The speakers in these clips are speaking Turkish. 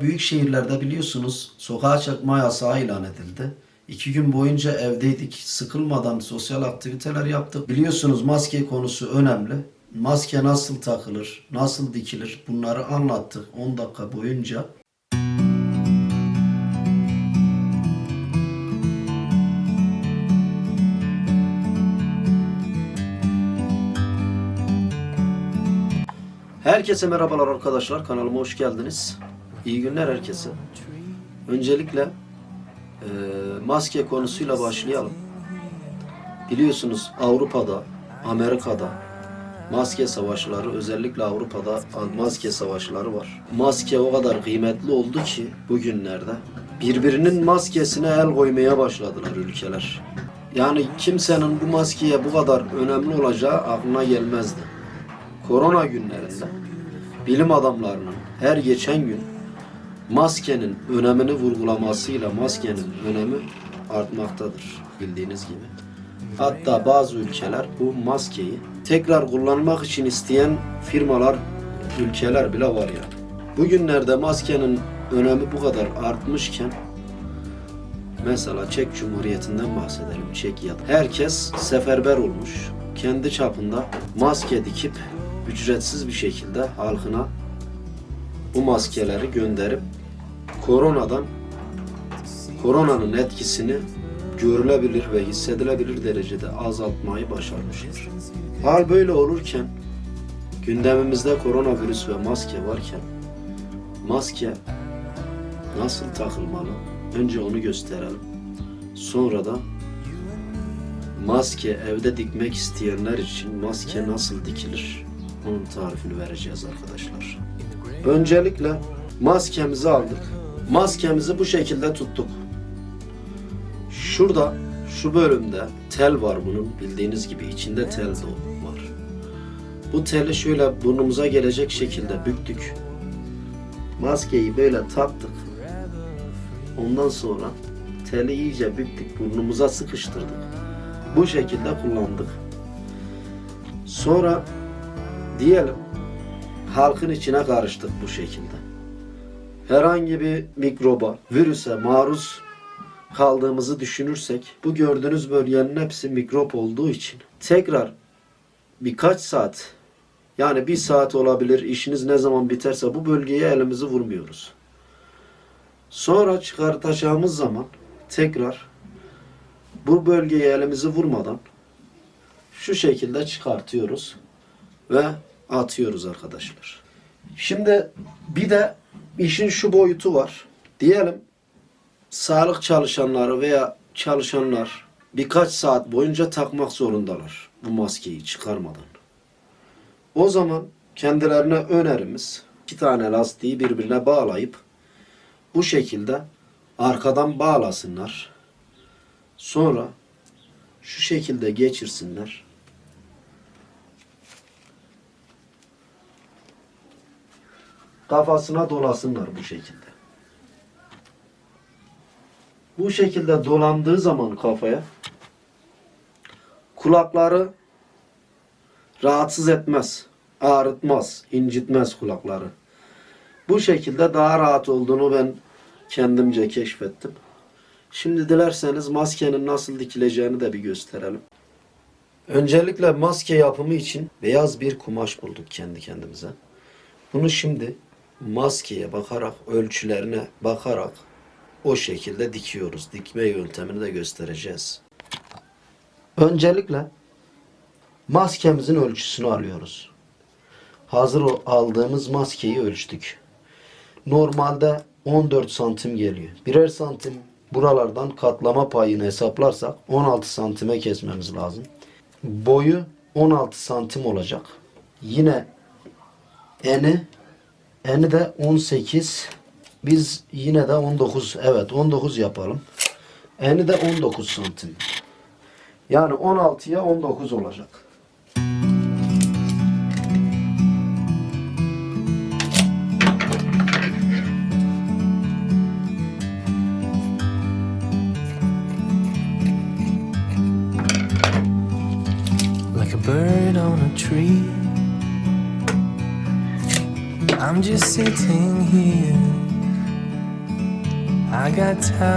Büyük şehirlerde biliyorsunuz sokağa çıkma yasağı ilan edildi. İki gün boyunca evdeydik. Sıkılmadan sosyal aktiviteler yaptık. Biliyorsunuz maske konusu önemli. Maske nasıl takılır, nasıl dikilir bunları anlattık 10 dakika boyunca. Herkese merhabalar arkadaşlar. Kanalıma hoş geldiniz. İyi günler herkese. Öncelikle e, maske konusuyla başlayalım. Biliyorsunuz Avrupa'da, Amerika'da maske savaşları, özellikle Avrupa'da maske savaşları var. Maske o kadar kıymetli oldu ki bugünlerde birbirinin maskesine el koymaya başladılar ülkeler. Yani kimsenin bu maskeye bu kadar önemli olacağı aklına gelmezdi. Korona günlerinde bilim adamlarının her geçen gün maskenin önemini vurgulamasıyla maskenin önemi artmaktadır bildiğiniz gibi. Hatta bazı ülkeler bu maskeyi tekrar kullanmak için isteyen firmalar, ülkeler bile var yani. Bugünlerde maskenin önemi bu kadar artmışken Mesela Çek Cumhuriyeti'nden bahsedelim. Çekya'da. Herkes seferber olmuş. Kendi çapında maske dikip ücretsiz bir şekilde halkına bu maskeleri gönderip koronadan koronanın etkisini görülebilir ve hissedilebilir derecede azaltmayı başarmışlar. Hal böyle olurken gündemimizde koronavirüs ve maske varken maske nasıl takılmalı? Önce onu gösterelim. Sonra da maske evde dikmek isteyenler için maske nasıl dikilir? Onun tarifini vereceğiz arkadaşlar. Öncelikle maskemizi aldık. Maskemizi bu şekilde tuttuk. Şurada şu bölümde tel var bunun bildiğiniz gibi içinde tel de var. Bu teli şöyle burnumuza gelecek şekilde büktük. Maskeyi böyle taktık. Ondan sonra teli iyice büktük, burnumuza sıkıştırdık. Bu şekilde kullandık. Sonra diyelim halkın içine karıştık bu şekilde. Herhangi bir mikroba, virüse maruz kaldığımızı düşünürsek bu gördüğünüz bölgenin hepsi mikrop olduğu için tekrar birkaç saat yani bir saat olabilir işiniz ne zaman biterse bu bölgeye elimizi vurmuyoruz. Sonra çıkartacağımız zaman tekrar bu bölgeye elimizi vurmadan şu şekilde çıkartıyoruz ve atıyoruz arkadaşlar. Şimdi bir de işin şu boyutu var. Diyelim sağlık çalışanları veya çalışanlar birkaç saat boyunca takmak zorundalar bu maskeyi çıkarmadan. O zaman kendilerine önerimiz iki tane lastiği birbirine bağlayıp bu şekilde arkadan bağlasınlar. Sonra şu şekilde geçirsinler. Kafasına dolasınlar bu şekilde. Bu şekilde dolandığı zaman kafaya kulakları rahatsız etmez, ağrıtmaz, incitmez kulakları. Bu şekilde daha rahat olduğunu ben kendimce keşfettim. Şimdi dilerseniz maskenin nasıl dikileceğini de bir gösterelim. Öncelikle maske yapımı için beyaz bir kumaş bulduk kendi kendimize. Bunu şimdi maskeye bakarak, ölçülerine bakarak o şekilde dikiyoruz. Dikme yöntemini de göstereceğiz. Öncelikle maskemizin ölçüsünü alıyoruz. Hazır aldığımız maskeyi ölçtük. Normalde 14 santim geliyor. Birer santim buralardan katlama payını hesaplarsak 16 santime kesmemiz lazım. Boyu 16 santim olacak. Yine eni eni de 18 biz yine de 19 evet 19 yapalım. Eni de 19 santim. Yani 16'ya 19 olacak. bird on a tree. I'm just sitting here I got time.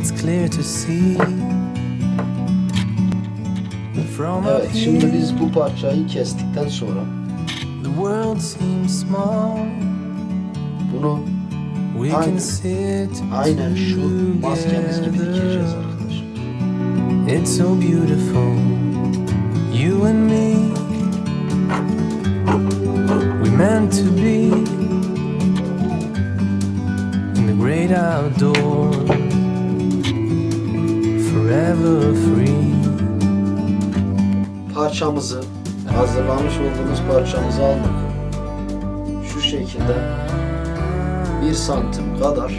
It's clear to see. From Evet şimdi biz bu parçayı kestikten sonra the world seems small. bunu We Aynen. can sit aynen şu maskemiz gibi dikeceğiz arkadaşlar. It's so beautiful, you and me. Meant to be in the great outdoors, forever free. Parçamızı hazırlamış olduğumuz parçamızı aldık. Şu şekilde bir santim kadar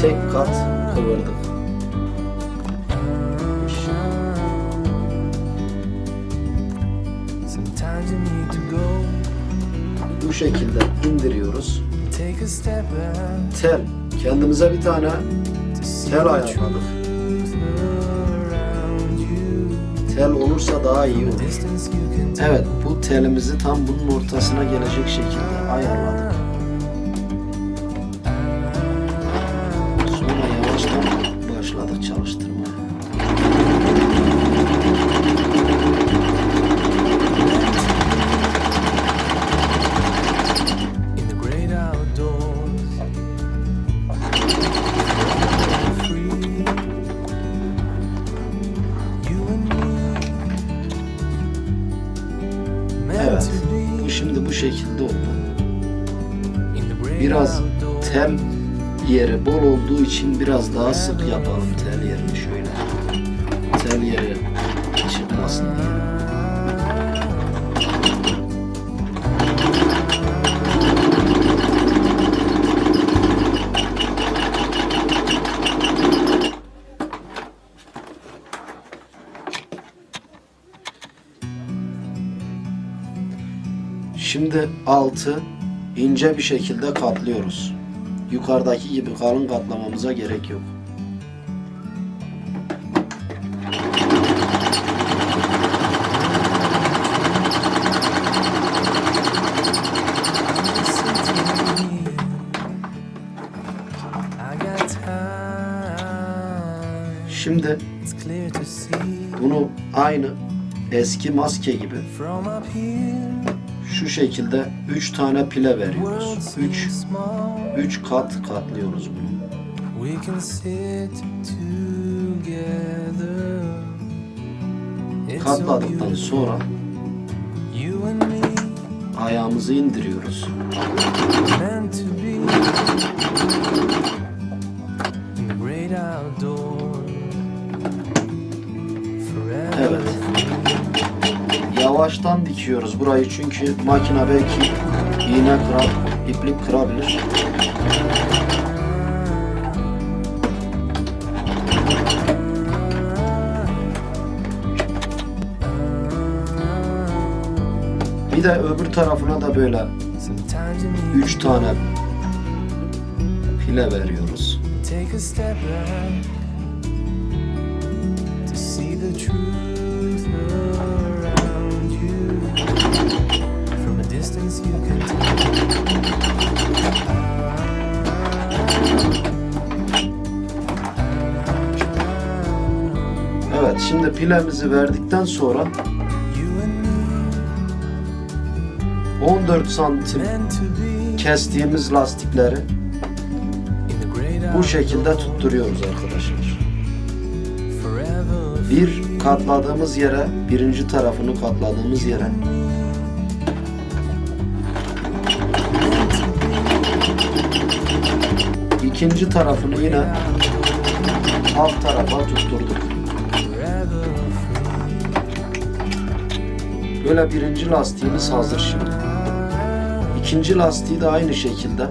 tek kat kıvırdık. Sometimes you need to Bu şekilde indiriyoruz. Tel. Kendimize bir tane tel ayarladık. Tel olursa daha iyi olur. Evet bu telimizi tam bunun ortasına gelecek şekilde ayarladık. Yeri bol olduğu için biraz daha sık yapalım tel yerini şöyle. Tel yeri çıkmasın diye. Şimdi altı ince bir şekilde katlıyoruz. Yukarıdaki gibi kalın katlamamıza gerek yok. Şimdi bunu aynı eski maske gibi. Şu şekilde 3 tane pile veriyoruz. seems 3 small. 3 kat katlıyoruz bunu. We can sit together. Katladıktan sonra ayağımızı indiriyoruz. Evet. Yavaştan dikiyoruz burayı çünkü makine belki iğne kırar, iplik kırabilir. Bir de öbür tarafına da böyle 3 tane pile veriyoruz. take a step to see the truth Evet şimdi pilemizi verdikten sonra You and me 14 santim kestiğimiz lastikleri bu şekilde tutturuyoruz arkadaşlar. Bir katladığımız yere, birinci tarafını katladığımız yere ikinci tarafını yine alt tarafa tutturduk. Böyle birinci lastiğimiz hazır şimdi. İkinci lastiği de aynı şekilde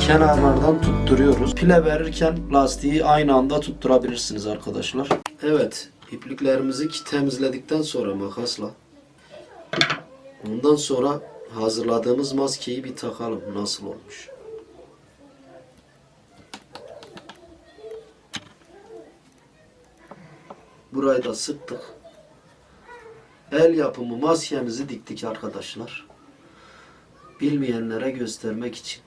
kenarlardan tutturuyoruz. Pile verirken lastiği aynı anda tutturabilirsiniz arkadaşlar. Evet, ipliklerimizi temizledikten sonra makasla ondan sonra hazırladığımız maskeyi bir takalım nasıl olmuş. Burayı da sıktık. El yapımı maskemizi diktik arkadaşlar. bilmeyenlere göstermek için.